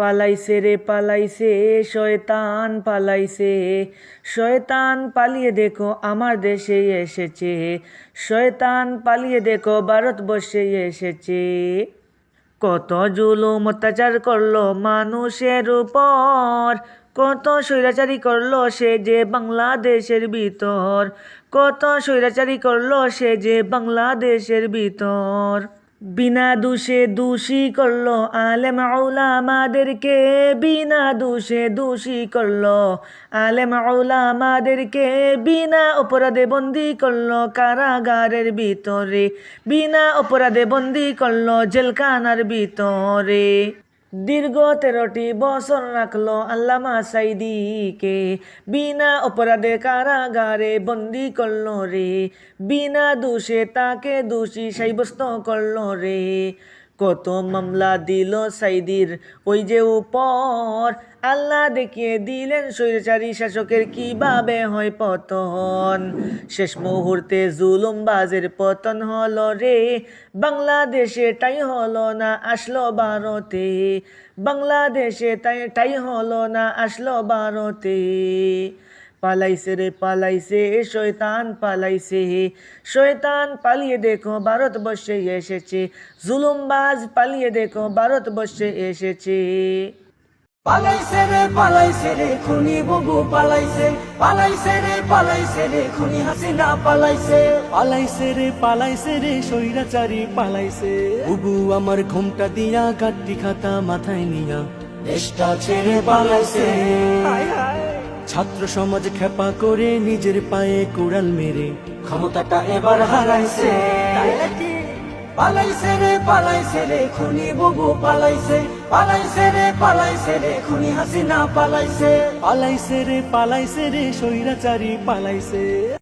পালাইছে রে, পালাইছে, শয়তান পালাইছে। শয়তান পালিয়ে দেখো, আমার দেশে এসেছে। শয়তান পালিয়ে দেখো, ভারতবর্ষে এসেছে। কত জুলুম অত্যাচার করল মানুষের উপর। কত স্বৈরাচারী করল সে যে বাংলাদেশের ভিতর। কত স্বৈরাচারী করল সে যে বাংলাদেশের ভিতর। বিনা দোষে দোষী করল আলেম মাদেরকে বিনা দোষে দোষী করল আলেম মাদেরকে বিনা অপরাধে বন্দি করল কারাগারের ভিতরে, বিনা অপরাধে বন্দি করল জেলখানার ভিতরে। দীর্ঘ তেরোটি বছর রাখল আল্লামা সাইদিকে। বিনা অপরাধে কারাগারে বন্দি করল রে। বিনা দোষে তাকে দোষী সাব্যস্ত করল রে। কত মামলা দিল সাইদির। ওই যে উপর আল্লাহ দেখিয়ে দিলেন, স্বৈরাচারী শাসকের কীভাবে হয় পতন? শেষ মুহূর্তে জুলুম বাজের পতন হলো রে। বাংলাদেশে তাই হলো না, আসলো ভারতে। বাংলাদেশে তাই তাই হলো না, আসলো ভারতে। পালাইছে রে পালাইছে শয়তান পালাইছে। হে শয়তান পালিয়ে দেখো ভারতবর্ষে এসেছে। জুলুমবাজ পালিয়ে দেখো ভারতবর্ষে এসেছে। পালাইছে রে পালাইছে রে খুনি বুবু পালাইছে। পালাইছে রে পালাইছে রে খুনি হাসিনা পালাইছে। পালাইছে রে পালাইছে রে সৈরাচারি পালাইছে। বুবু আমার ঘোমটা দিয়া গাড্ডি খাতা মাথায় নিয়া। দেশটা ছেড়ে পালাইছে। ছাত্র সমাজ খেপা করে নিজের পায়ে কুড়াল মেরে। ক্ষমতাটা এবার হারাইছে। পালাইছে রে পালাইছে রে, খুনি বুবু পালাইছে। পালাইছে রে পালাইছে রে, খুনি হাসিনা পালাইছে। পালাইছে রে পালাইছে রে সৈরাচারী পালাইছে।